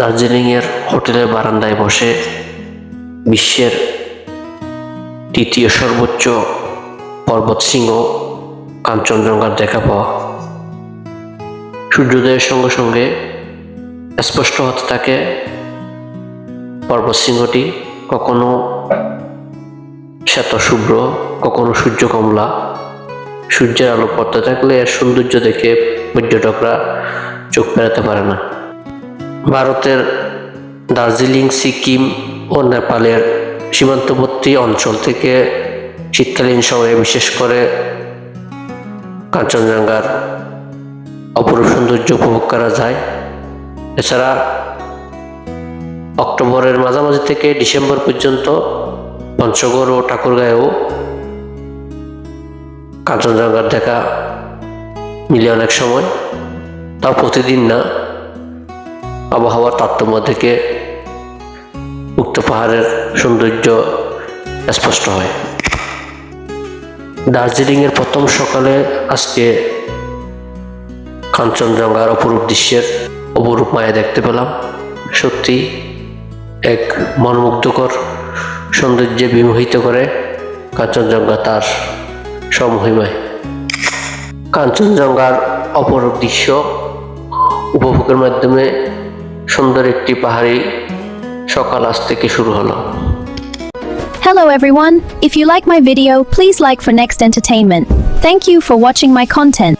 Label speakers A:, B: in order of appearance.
A: দার্জিলিংয়ের হোটেলের বারান্দায় বসে বিশ্বের তৃতীয় সর্বোচ্চ পর্বত শৃঙ্গ কাঞ্চনজঙ্ঘার দেখা পাওয়া। সূর্যোদয়ের সঙ্গে সঙ্গে স্পষ্ট হতে থাকে পর্বত শৃঙ্গটি কখনো শ্বেত শুভ্র, কখনো সূর্য কমলা। সূর্যের আলো পড়তে থাকলে এর সৌন্দর্য দেখে পর্যটকরা চোখ ফেরাতে পারে না। ভারতের দার্জিলিং, সিকিম ও নেপালের সীমান্তবর্তী অঞ্চল থেকে শীতকালীন সময়ে বিশেষ করে কাঞ্চনজঙ্ঘার অপরূপ সৌন্দর্য উপভোগ করা যায়। এছাড়া অক্টোবরের মাঝামাঝি থেকে ডিসেম্বর পর্যন্ত পঞ্চগড় ও ঠাকুরগাঁয়েও কাঞ্চনজঙ্ঘার দেখা মিলে অনেক সময়, তাও প্রতিদিন না। আবহাওয়ার তারতম্য থেকে উক্ত পাহাড়ের সৌন্দর্য স্পষ্ট হয়। দার্জিলিংয়ের প্রথম সকালে আজকে কাঞ্চনজঙ্ঘার অপরূপ দৃশ্যের অপরূপ মায়া দেখতে পেলাম। সত্যি এক মনমুগ্ধকর সৌন্দর্যে বিমোহিত করে কাঞ্চনজঙ্ঘা তার সমহিমায়। কাঞ্চনজঙ্ঘার অপরূপ দৃশ্য উপভোগের মাধ্যমে সুন্দর একটি পাহাড়ি সকাল আজ থেকে শুরু হলো
B: Hello everyone, if you like my video please like for next entertainment. Thank you for watching my content.